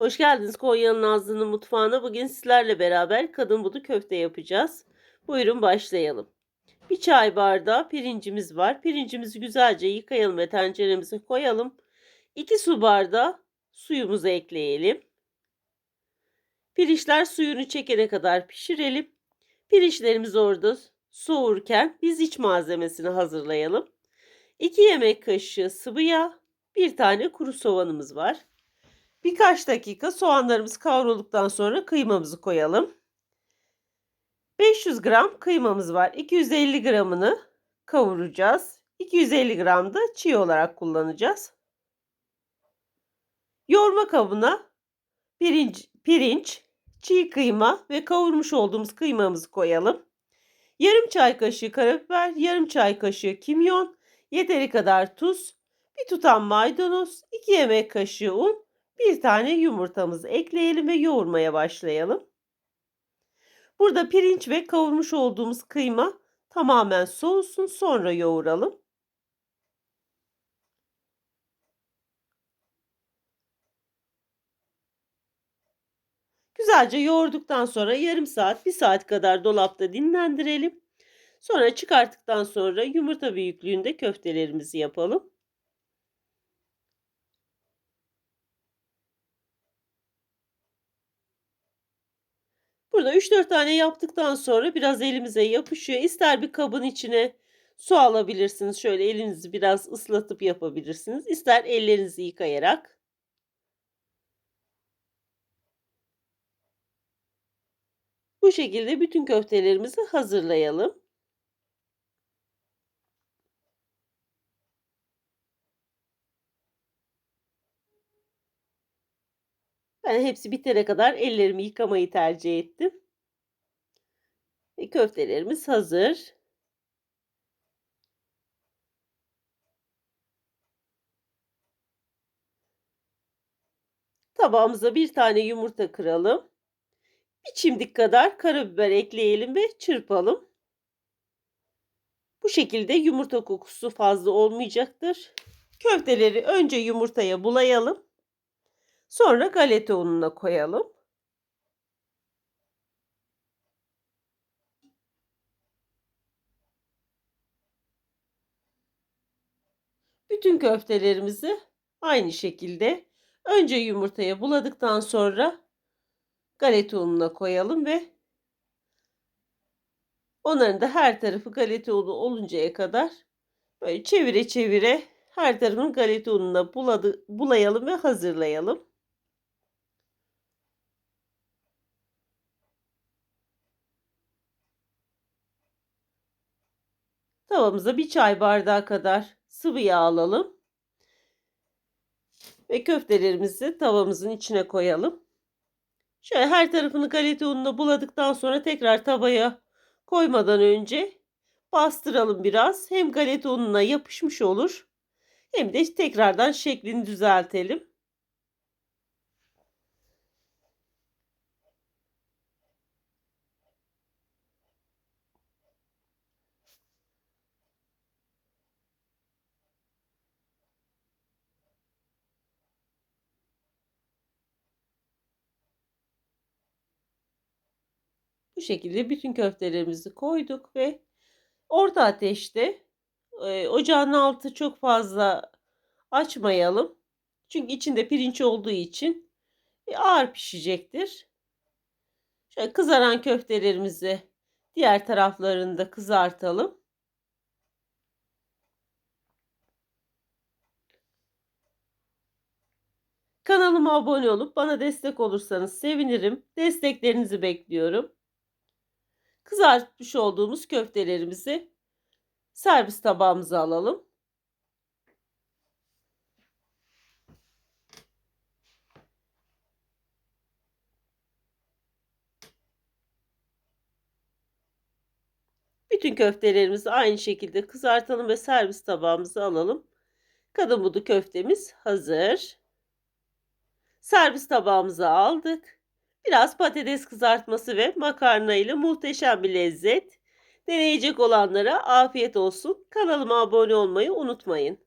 Hoş geldiniz Konya'nın Nazlı'nın mutfağına. Bugün sizlerle beraber kadın budu köfte yapacağız. Buyurun başlayalım. Bir çay bardağı pirincimiz var. Pirincimizi güzelce yıkayalım ve tenceremize koyalım. 2 su bardağı suyumuzu ekleyelim. Pirinçler suyunu çekene kadar pişirelim. Pirinçlerimiz orada soğurken biz iç malzemesini hazırlayalım. 2 yemek kaşığı sıvı yağ, bir tane kuru soğanımız var. Birkaç dakika soğanlarımız kavrulduktan sonra kıymamızı koyalım. 500 gram kıymamız var. 250 gramını kavuracağız. 250 gram da çiğ olarak kullanacağız. Yoğurma kabına pirinç, pirinç, çiğ kıyma ve kavurmuş olduğumuz kıymamızı koyalım. Yarım çay kaşığı karabiber, yarım çay kaşığı kimyon, yeteri kadar tuz, bir tutam maydanoz, 2 yemek kaşığı un, bir tane yumurtamızı ekleyelim ve yoğurmaya başlayalım. Burada pirinç ve kavurmuş olduğumuz kıyma tamamen soğusun sonra yoğuralım. Güzelce yoğurduktan sonra yarım saat, bir saat kadar dolapta dinlendirelim. Sonra çıkarttıktan sonra yumurta büyüklüğünde köftelerimizi yapalım. Burada 3-4 tane yaptıktan sonra biraz elimize yapışıyor. İster bir kabın içine su alabilirsiniz. Şöyle elinizi biraz ıslatıp yapabilirsiniz. İster ellerinizi yıkayarak. Bu şekilde bütün köftelerimizi hazırlayalım. Ben hepsi bitene kadar ellerimi yıkamayı tercih ettim. Ve köftelerimiz hazır. Tabağımıza bir tane yumurta kıralım. Bir çimdik kadar karabiber ekleyelim ve çırpalım. Bu şekilde yumurta kokusu fazla olmayacaktır. Köfteleri önce yumurtaya bulayalım. Sonra galeta ununa koyalım. Bütün köftelerimizi aynı şekilde önce yumurtaya buladıktan sonra galeta ununa koyalım ve onların da her tarafı galeta unu oluncaya kadar böyle çevire çevire her tarafını galeta ununa buladı, bulayalım ve hazırlayalım. Tavamıza bir çay bardağı kadar sıvı yağ alalım. Ve köftelerimizi tavamızın içine koyalım. Şöyle her tarafını galeta ununa buladıktan sonra tekrar tavaya koymadan önce bastıralım biraz. Hem galeta ununa yapışmış olur hem de tekrardan şeklini düzeltelim. Bu şekilde bütün köftelerimizi koyduk ve orta ateşte e, ocağın altı çok fazla açmayalım. Çünkü içinde pirinç olduğu için e, ağır pişecektir. Şöyle kızaran köftelerimizi diğer taraflarında kızartalım. Kanalıma abone olup bana destek olursanız sevinirim. Desteklerinizi bekliyorum. Kızartmış olduğumuz köftelerimizi servis tabağımıza alalım. Bütün köftelerimizi aynı şekilde kızartalım ve servis tabağımıza alalım. Kadın budu köftemiz hazır. Servis tabağımıza aldık. Biraz patates kızartması ve makarna ile muhteşem bir lezzet. Deneyecek olanlara afiyet olsun. Kanalıma abone olmayı unutmayın.